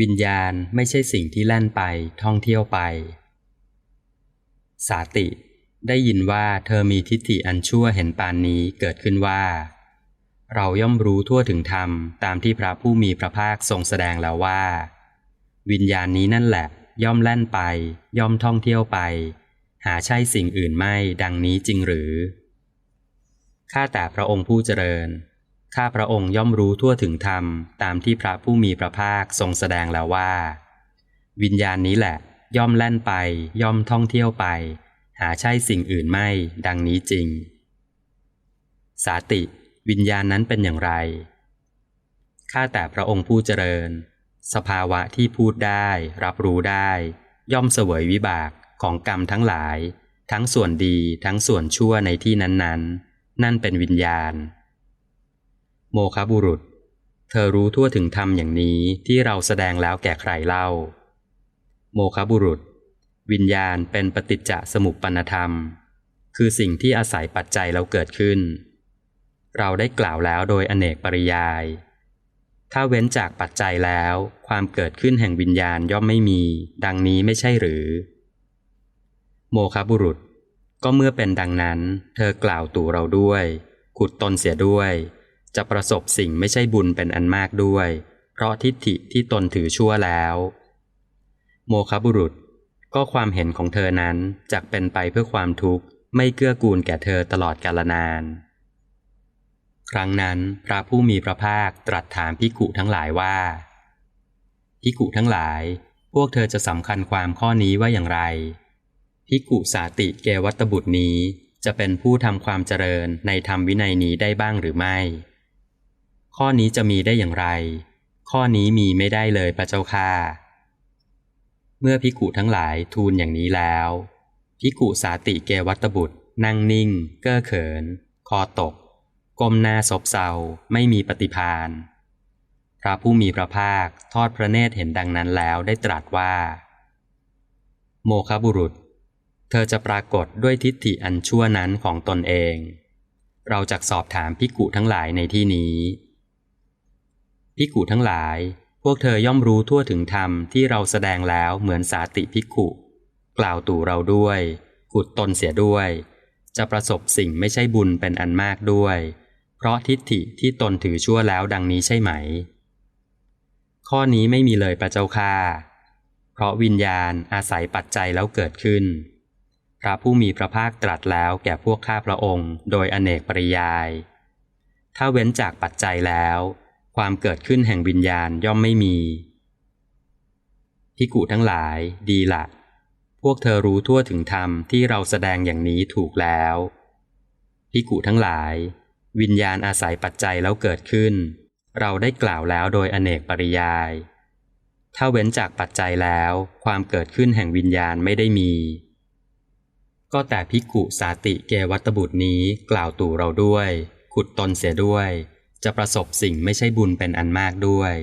วิญญาณไม่ใช่สิ่งที่แล่นไปท่องเที่ยวไป สาติ ได้ยินว่าเธอมีทิฏฐิอันชั่วเห็นปานนี้เกิดขึ้นว่า เราย่อมรู้ทั่วถึงธรรมตามที่พระผู้มีพระภาคทรงแสดงแล้วว่า วิญญาณนี้นั่นแหละ ย่อมแล่นไป ย่อมท่องเที่ยวไป หาใช่สิ่งอื่นไม่ดังนี้จริงหรือข้าแต่พระองค์ผู้เจริญ ข้าพระองค์ย่อมรู้ทั่วถึงธรรมตามที่พระผู้มีพระภาคทรงแสดงแล้วว่า วิญญาณนี้แหละ ย่อมแล่นไปย่อมท่องเที่ยวไป หาใช่สิ่งอื่นไม่ ดังนี้จริง สาติ วิญญาณนั้นเป็นอย่างไรข้าแต่พระองค์ผู้เจริญ สภาวะที่พูดได้ รับรู้ได้ ย่อมเสวยวิบากของกรรมทั้งหลาย ทั้งส่วนดีทั้งส่วนชั่วในที่นั้นๆนั่นเป็นวิญญาณ โมคบุรุษ เธอรู้ทั่วถึงธรรมอย่างนี้ที่เราแสดงแล้วแก่ใครเล่า โมคบุรุษ วิญญาณเป็นปฏิจจสมุปปนธรรม คือสิ่งที่อาศัยปัจจัยแล้วเกิดขึ้น เราได้กล่าวแล้วโดยอเนกปริยาย ถ้าเว้นจากปัจจัยแล้ว ความเกิดขึ้นแห่งวิญญาณย่อมไม่มี ดังนี้ไม่ใช่หรือ โมคบุรุษก็เมื่อเป็นดังนั้น เธอกล่าวตู่เราด้วย ขุดตนเสียด้วย จะประสบสิ่งไม่ใช่บุญเป็นอันมากด้วย เพราะทิฏฐิที่ตนถือชั่วแล้ว โมคบุรุษก็ความเห็นของเธอนั้นจักเป็นไปเพื่อความทุกข์ ไม่เกื้อกูลแก่เธอตลอดกาลนาน ครั้งนั้นพระผู้มีพระภาคตรัสถามพิกุทั้งหลายว่าพิกุทั้งหลาย พวกเธอจะสำคัญความข้อนี้ว่าอย่างไรพิกุสาติเกวัตบุตรนี้จะเป็นผู้ทำความเจริญในธรรมวินัยนี้ได้บ้างหรือไม่ ข้อนี้จะมีได้อย่างไร ข้อนี้มีไม่ได้เลยพระเจ้าค่าเมื่อพิกุทั้งหลายทูลอย่างนี้แล้ว พิกุสาติเกวัตบุตร นั่งนิ่ง เก้อเขิน คอตก ก้มหน้าซบเซาไม่มีปฏิพานพระผู้มีพระภาคทอดพระเนตรเห็นดังนั้นแล้วได้ตรัสว่า โมคบุรุษ เธอจะปรากฏด้วยทิฏฐิอันชั่วนั้นของตนเอง เราจะสอบถามพิกุทั้งหลายในที่นี้ พิกุทั้งหลาย พวกเธอย่อมรู้ทั่วถึงธรรมที่เราแสดงแล้วเหมือนสาติภิกขุกล่าวตู่เราด้วยขุดตนเสียด้วย จะประสบสิ่งไม่ใช่บุญเป็นอันมากด้วย เพราะทิฏฐิที่ตนถือชั่วแล้วดังนี้ใช่ไหม ข้อนี้ไม่มีเลยพระเจ้าค่าเพราะวิญญาณอาศัยปัจจัยแล้วเกิดขึ้น พระผู้มีพระภาคตรัสแล้วแก่พวกข้าพระองค์ โดยอเนกปริยาย ถ้าเว้นจากปัจจัยแล้ว ความเกิดขึ้นแห่งวิญญาณย่อมไม่มีพิกุทั้งหลายดีละพวกเธอรู้ทั่วถึงธรรมที่เราแสดงอย่างนี้ถูกแล้วพิกุทั้งหลาย วิญญาณอาศัยปัจจัยแล้วเกิดขึ้น เราได้กล่าวแล้วโดยอเนกปริยาย ถ้าเว้นจากปัจจัยแล้ว ความเกิดขึ้นแห่งวิญญาณไม่ได้มี ก็แต่พิกุสาติเกวัตบุตรนี้กล่าวตู่เราด้วย ขุดตนเสียด้วย จะประสบสิ่งไม่ใช่บุญเป็นอันมากด้วย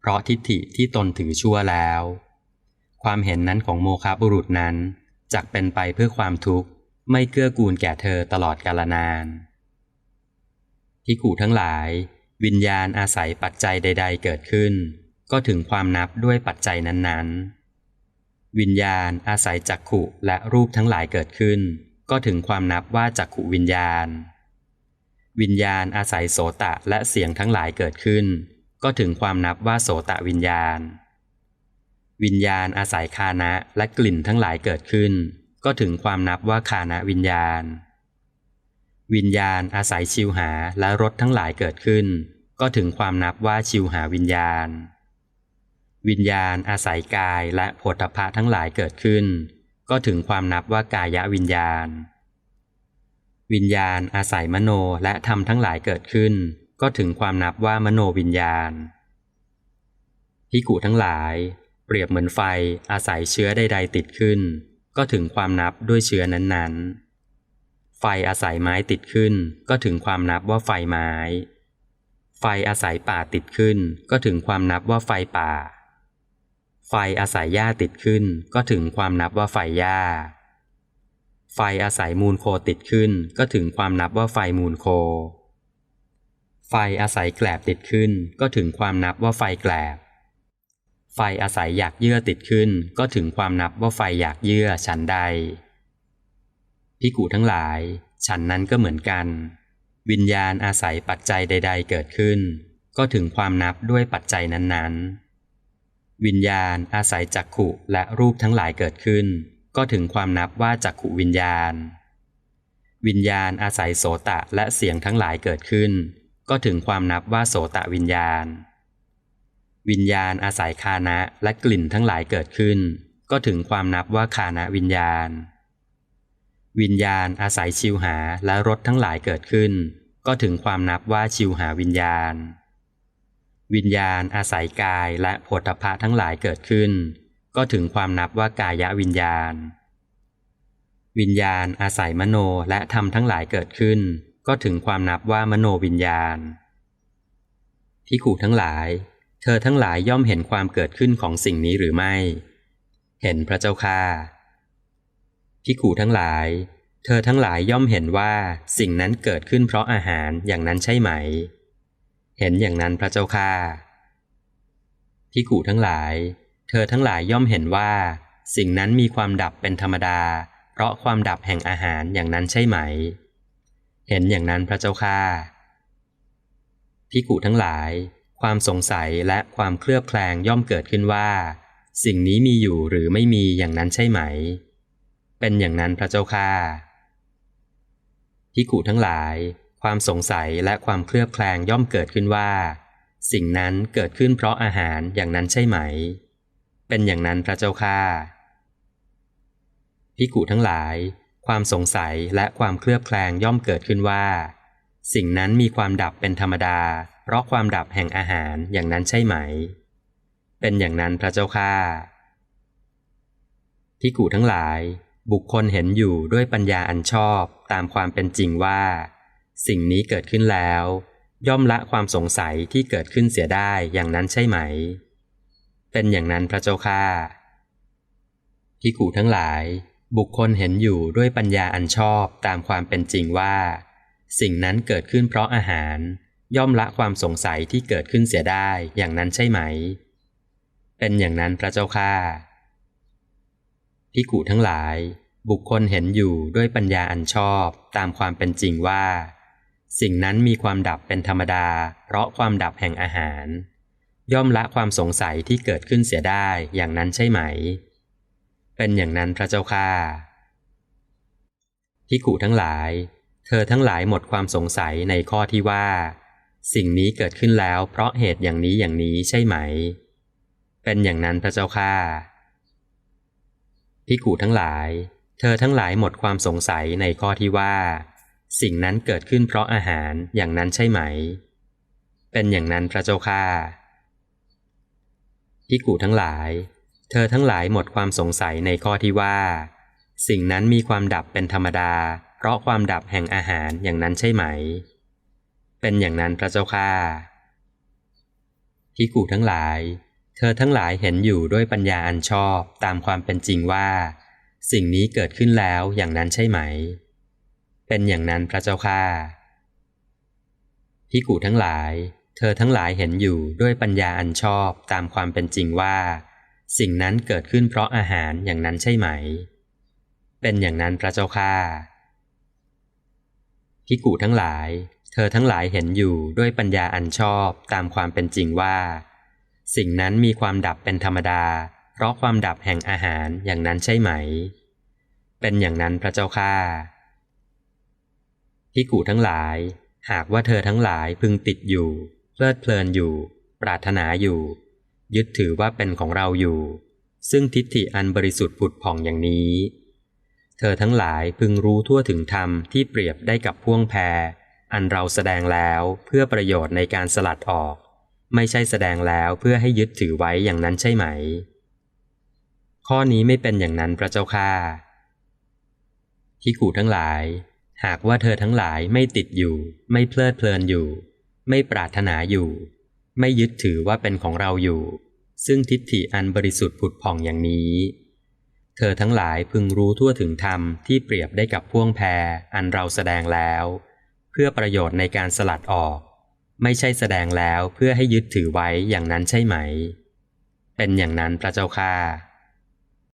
เพราะทิฏฐิที่ตนถือชั่วแล้ว ความเห็นนั้นของโมคาบุรุษนั้นจักเป็นไปเพื่อความทุกข์ ไม่เกื้อกูลแก่เธอตลอดกาลนานพิขู่ทั้งหลาย วิญญาณอาศัยปัจจัยใด ๆ เกิดขึ้น ก็ถึงความนับด้วยปัจจัยนั้นๆ วิญญาณอาศัยจักขุและรูปทั้งหลายเกิดขึ้น ก็ถึงความนับว่าจักขุวิญญาณ วิญญาณอาศัยโสตะและเสียงทั้งหลายเกิดขึ้น ก็ถึงความนับว่าโสตะวิญญาณ วิญญาณอาศัยคานะและกลิ่นทั้งหลายเกิดขึ้น ก็ถึงความนับว่าคานะวิญญาณ วิญญาณอาศัยชิวหาและรสทั้งหลายเกิดขึ้น ก็ถึงความนับว่าชิวหาวิญญาณ วิญญาณอาศัยกายและโผฏฐะทั้งหลายเกิดขึ้น ก็ถึงความนับว่ากายวิญญาณ วิญญาณอาศัยมโนและธรรมทั้งหลายเกิดขึ้น ก็ถึงความนับว่ามโนวิญญาณพิกุทั้งหลาย เปรียบเหมือนไฟอาศัยเชื้อใดๆติดขึ้น ก็ถึงความนับด้วยเชื้อนั้นๆ ไฟอาศัยไม้ติดขึ้น ก็ถึงความนับว่าไฟไม้ ไฟอาศัยป่าติดขึ้น ก็ถึงความนับว่าไฟป่า ไฟอาศัยหญ้าติดขึ้น ก็ถึงความนับว่าไฟหญ้า ไฟอาศัยมูลโคติดขึ้น ก็ถึงความนับว่าไฟมูลโค ไฟอาศัยแกลบติดขึ้น ก็ถึงความนับว่าไฟแกลบ ไฟอาศัยอยากเยื่อติดขึ้น ก็ถึงความนับว่าไฟอยากเยื่อฉันใดพิกูทั้งหลาย ฉันนั้นก็เหมือนกัน วิญญาณอาศัยปัจจัยใด ๆ เกิดขึ้น ก็ถึงความนับด้วยปัจจัยนั้นๆ วิญญาณอาศัยจักขุและรูปทั้งหลายเกิดขึ้น ก็ถึงความนับว่าจักขุวิญญาณ วิญญาณอาศัยโสตะและเสียงทั้งหลายเกิดขึ้น ก็ถึงความนับว่าโสตะวิญญาณ วิญญาณอาศัยคานะและกลิ่นทั้งหลายเกิดขึ้น ก็ถึงความนับว่าคานะวิญญาณ วิญญาณอาศัยชิวหาและรสทั้งหลายเกิดขึ้น ก็ถึงความนับว่าชิวหาวิญญาณ วิญญาณอาศัยกายและโผฏฐะทั้งหลายเกิดขึ้น ก็ถึงความนับว่ากายวิญญาณ วิญญาณอาศัยมโนและธรรมทั้งหลายเกิดขึ้น ก็ถึงความนับว่ามโนวิญญาณ ที่ขู่ทั้งหลาย เธอทั้งหลายย่อมเห็นความเกิดขึ้นของสิ่งนี้หรือไม่ เห็นพระเจ้าค่าพิขู่ทั้งหลาย เธอทั้งหลายย่อมเห็นว่าสิ่งนั้นเกิดขึ้นเพราะอาหารอย่างนั้นใช่ไหม เห็นอย่างนั้นพระเจ้าค่าพิขู่ทั้งหลาย ธอทั้งหลายย่อมเห็นว่า สิ่งนั้นมีความดับเป็นธรรมดา เพราะความดับแห่งอาหารอย่างนั้นใช่ไหม เห็นอย่างนั้นพระเจ้าค่าพิขู่ทั้งหลาย ความสงสัยและความเคลือบแคลงย่อมเกิดขึ้นว่า สิ่งนี้มีอยู่หรือไม่มีอย่างนั้นใช่ไหม เป็นอย่างนั้นพระเจ้าค่าพิกุทั้งหลาย ความสงสัยและความเคลือบแคลงย่อมเกิดขึ้นว่า สิ่งนั้นเกิดขึ้นเพราะอาหารอย่างนั้นใช่ไหม เป็นอย่างนั้นพระเจ้าค่าพิกุทั้งหลาย ความสงสัยและความเคลือบแคลงย่อมเกิดขึ้นว่า สิ่งนั้นมีความดับเป็นธรรมดา เพราะความดับแห่งอาหารอย่างนั้นใช่ไหม เป็นอย่างนั้นพระเจ้าค่าพิกุทั้งหลาย บุคคลเห็นอยู่ด้วยปัญญาอันชอบตามความเป็นจริงว่า สิ่งนี้เกิดขึ้นแล้ว ย่อมละความสงสัยที่เกิดขึ้นเสียได้อย่างนั้นใช่ไหม เป็นอย่างนั้นพระเจ้าค่าพิกูทั้งหลาย บุคคลเห็นอยู่ด้วยปัญญาอันชอบตามความเป็นจริงว่า สิ่งนั้นเกิดขึ้นเพราะอาหาร ย่อมละความสงสัยที่เกิดขึ้นเสียได้อย่างนั้นใช่ไหม เป็นอย่างนั้นพระเจ้าค่าพิกุทั้งหลาย บุคคลเห็นอยู่ด้วยปัญญาอันชอบตามความเป็นจริงว่า สิ่งนั้นมีความดับเป็นธรรมดา เพราะความดับแห่งอาหาร ย่อมละความสงสัยที่เกิดขึ้นเสียได้อย่างนั้นใช่ไหม เป็นอย่างนั้นพระเจ้าค่าพิกุทั้งหลาย เธอทั้งหลายหมดความสงสัยในข้อที่ว่า สิ่งนี้เกิดขึ้นแล้วเพราะเหตุอย่างนี้อย่างนี้ใช่ไหม เป็นอย่างนั้นพระเจ้าค่าพิกูทั้งหลาย เธอทั้งหลายหมดความสงสัยในข้อที่ว่า สิ่งนั้นเกิดขึ้นเพราะอาหารอย่างนั้นใช่ไหม เป็นอย่างนั้นพระเจ้าค่า พิกูทั้งหลาย เธอทั้งหลายหมดความสงสัยในข้อที่ว่า สิ่งนั้นมีความดับเป็นธรรมดา เพราะความดับแห่งอาหารอย่างนั้นใช่ไหม เป็นอย่างนั้นพระเจ้าค่าพิกูทั้งหลาย เธอทั้งหลายเห็นอยู่ด้วยปัญญาอันชอบตามความเป็นจริงว่า สิ่งนี้เกิดขึ้นแล้วอย่างนั้นใช่ไหม เป็นอย่างนั้นพระเจ้าค่าพิกูทั้งหลาย เธอทั้งหลายเห็นอยู่ด้วยปัญญาอันชอบตามความเป็นจริงว่า สิ่งนั้นเกิดขึ้นเพราะอาหารอย่างนั้นใช่ไหม เป็นอย่างนั้นพระเจ้าค่าพิกูทั้งหลาย เธอทั้งหลายเห็นอยู่ด้วยปัญญาอันชอบตามความเป็นจริงว่า สิ่งนั้นมีความดับเป็นธรรมดา เพราะความดับแห่งอาหารอย่างนั้นใช่ไหม เป็นอย่างนั้นพระเจ้าค่าพิกูทั้งหลาย หากว่าเธอทั้งหลายพึงติดอยู่ เพลิดเพลินอยู่ ปรารถนาอยู่ ยึดถือว่าเป็นของเราอยู่ ซึ่งทิฏฐิอันบริสุทธิ์ผุดผ่องอย่างนี้ เธอทั้งหลายพึงรู้ทั่วถึงธรรมที่เปรียบได้กับพ่วงแพร อันเราแสดงแล้วเพื่อประโยชน์ในการสลัดออก ไม่ใช่แสดงแล้วเพื่อให้ยึดถือไว้อย่างนั้นใช่ไหม ข้อนี้ไม่เป็นอย่างนั้นพระเจ้าค่าที่ขู่ทั้งหลาย หากว่าเธอทั้งหลายไม่ติดอยู่ ไม่เพลิดเพลินอยู่ ไม่ปรารถนาอยู่ ไม่ยึดถือว่าเป็นของเราอยู่ ซึ่งทิฏฐิอันบริสุทธิ์ผุดผ่องอย่างนี้ เธอทั้งหลายพึงรู้ทั่วถึงธรรมที่เปรียบได้กับพ่วงแพรอันเราแสดงแล้ว เพื่อประโยชน์ในการสลัดออก ไม่ใช่แสดงแล้วเพื่อให้ยึดถือไว้อย่างนั้นใช่ไหม เป็นอย่างนั้นพระเจ้าค่า